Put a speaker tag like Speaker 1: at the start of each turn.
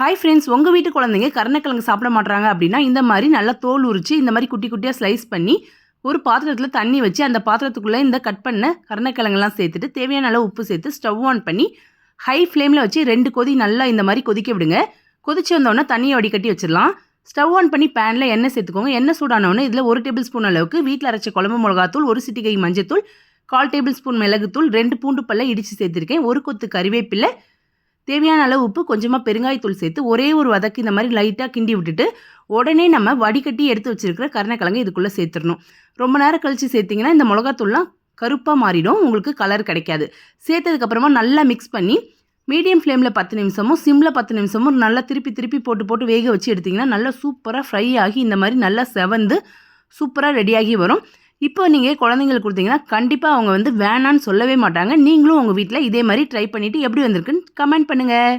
Speaker 1: Hi friends உங்கள் வீட்டு குழந்தைங்க கருணக்கிழங்கு சாப்பிட மாட்டாங்க அப்படின்னா இந்த மாதிரி நல்லா தோல் உரித்து இந்த மாதிரி குட்டி குட்டியாக ஸ்லைஸ் பண்ணி ஒரு பாத்திரத்தில் தண்ணி வச்சு அந்த பாத்திரத்துக்குள்ளே இந்த கட் பண்ண கருணக்கிழங்கெல்லாம் சேர்த்துட்டு தேவையான அளவு உப்பு சேர்த்து ஸ்டவ் ஆன் பண்ணி ஹை ஃப்ளேமில் வச்சு ரெண்டு கொதி நல்லா இந்த மாதிரி கொதிக்க விடுங்க. கொதிச்சு வந்தோடனே தண்ணியை வடிகட்டி வச்சிடலாம். ஸ்டவ் ஆன் பண்ணி பேனில் எண்ணெய் சேர்த்துக்கோங்க. எண்ணெய் சூடானவொன்னே இதில் ஒரு டேபிள் ஸ்பூன் அளவுக்கு வீட்டில் அரைச்ச குழம்பு மிளகாத்தூள் ஒரு சிட்டிகை மஞ்சத்தூள் கால் டேபிள் ஸ்பூன் மிளகுத்தூள் ரெண்டு பூண்டு பல்ல இடித்து சேர்த்துருக்கேன். ஒரு கொத்து கறிவேப்பிலை தேவையான அளவு உப்பு கொஞ்சமாக பெருங்காயத்தூள் சேர்த்து ஒரே ஒரு வதக்கு இந்த மாதிரி லைட்டாக கிண்டி விட்டுட்டு உடனே நம்ம வடிகட்டி எடுத்து வச்சிருக்கிற கருணக்கிழங்கு இதுக்குள்ளே சேர்த்துடணும். ரொம்ப நேரம் கழித்து சேர்த்திங்கன்னா இந்த மிளகாத்தூள்லாம் கருப்பாக மாறிடும் உங்களுக்கு கலர் கிடைக்காது. சேர்த்ததுக்கப்புறமா நல்லா மிக்ஸ் பண்ணி மீடியம் ஃப்ளேமில் பத்து நிமிஷமும் சிம்மில் பத்து நிமிஷமும் நல்லா திருப்பி திருப்பி போட்டு போட்டு வேக வச்சு எடுத்திங்கன்னா நல்லா சூப்பராக ஃப்ரை ஆகி இந்த மாதிரி நல்லா செவந்து சூப்பராக ரெடியாகி வரும். இப்போ நீங்கள் குழந்தைங்களுக்கு கொடுத்தீங்கன்னா கண்டிப்பாக அவங்க வந்து வேணான்னு சொல்லவே மாட்டாங்க. நீங்களும் உங்கள் வீட்டில் இதே மாதிரி ட்ரை பண்ணிவிட்டு எப்படி வந்திருக்குன்னு கமெண்ட் பண்ணுங்கள்